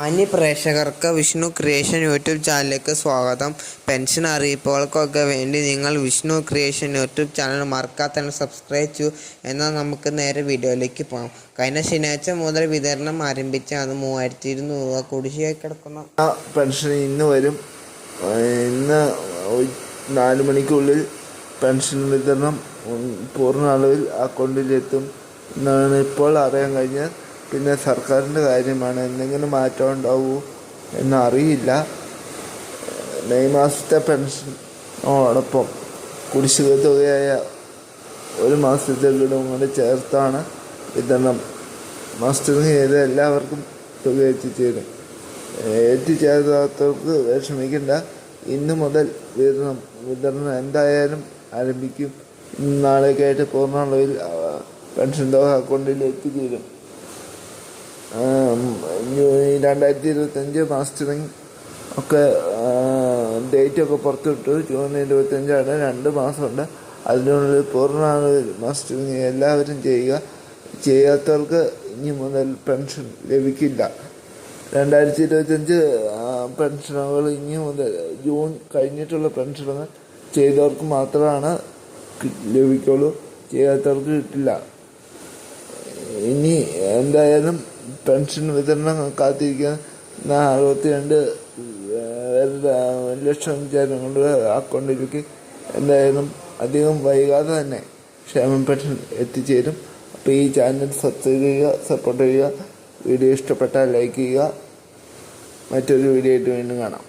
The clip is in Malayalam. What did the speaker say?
മാന്യ പ്രേക്ഷകർക്ക് വിഷ്ണു ക്രിയേഷൻ യൂട്യൂബ് ചാനലിലേക്ക് സ്വാഗതം. പെൻഷൻ അറിയിപ്പുകൾക്കൊക്കെ വേണ്ടി നിങ്ങൾ വിഷ്ണു ക്രിയേഷൻ യൂട്യൂബ് ചാനൽ മറക്കാതെ തന്നെ സബ്സ്ക്രൈബ് ചെയ്യൂ. എന്നാൽ നമുക്ക് നേരെ വീഡിയോയിലേക്ക് പോകാം. കഴിഞ്ഞ ശനിയാഴ്ച മുതൽ വിതരണം ആരംഭിച്ച അത് മൂവായിരത്തി ഇരുന്നൂറ് രൂപ കുടിശ്ശിയായി കിടക്കുന്ന. പെൻഷൻ ഇന്ന് വരും. ഇന്ന് നാല് മണിക്കുള്ളിൽ പെൻഷൻ വിതരണം പൂർണ അളവിൽ അക്കൗണ്ടിലെത്തും എന്നാണ് ഇപ്പോൾ അറിയാൻ കഴിഞ്ഞത്. പിന്നെ സർക്കാരിന്റെ കാര്യമാണ് എന്തെങ്കിലും മാറ്റം ഉണ്ടാവൂ എന്നറിയില്ല. മെയ് മാസത്തെ പെൻഷനോടൊപ്പം കുടിശ്ശിക തുകയായ ഒരു മാസത്തെ ഗഡുവും കൂടി ചേർത്താണ് വിതരണം. മാസ്റ്ററിങ് ചെയ്ത് എല്ലാവർക്കും തുക എത്തിച്ചേരും. എത്തിച്ചേരാത്തവർക്ക് വിഷമിക്കേണ്ട. ഇന്ന് മുതൽ വിതരണം വിതരണം എന്തായാലും ആരംഭിക്കും. നാളേക്കായിട്ട് പൂർണ അളവിൽ പെൻഷൻ തുക അക്കൗണ്ടിൽ എത്തിച്ചേരും. രണ്ടായിരത്തി ഇരുപത്തഞ്ച് മാസ്റ്ററിങ് ഒക്കെ ഡേറ്റ് ഒക്കെ പുറത്തുവിട്ടു ജൂൺ ഇരുപത്തഞ്ചാണ് രണ്ട് മാസമുണ്ട്. അതിനുള്ളിൽ പൂർണ അളവിൽ മാസ്റ്ററിങ് എല്ലാവരും ചെയ്യുക. ചെയ്യാത്തവർക്ക് ഇനി മുതൽ പെൻഷൻ ലഭിക്കില്ല. രണ്ടായിരത്തി ഇരുപത്തഞ്ച് പെൻഷനുകൾ ഇനി മുതൽ ജൂൺ കഴിഞ്ഞിട്ടുള്ള പെൻഷനുകൾ ചെയ്തവർക്ക് മാത്രമാണ് ലഭിക്കുള്ളൂ. ചെയ്യാത്തവർക്ക് കിട്ടില്ല. ഇനി എന്തായാലും പെൻഷൻ വിതരണം കാത്തിരിക്കുന്ന അറുപത്തിരണ്ട് രണ്ട് ലക്ഷം ജനങ്ങളുടെ അക്കൗണ്ടിലേക്ക് എന്തായാലും അധികം വൈകാതെ തന്നെ ക്ഷേമ പെൻഷൻ എത്തിച്ചേരും. അപ്പോൾ ഈ ചാനൽ സബ്സ്ക്രൈബ് ചെയ്യുക സപ്പോർട്ട് ചെയ്യുക വീഡിയോ ഇഷ്ടപ്പെട്ടാൽ ലൈക്ക് ചെയ്യുക. മറ്റൊരു വീഡിയോ ആയിട്ട് വീണ്ടും കാണാം.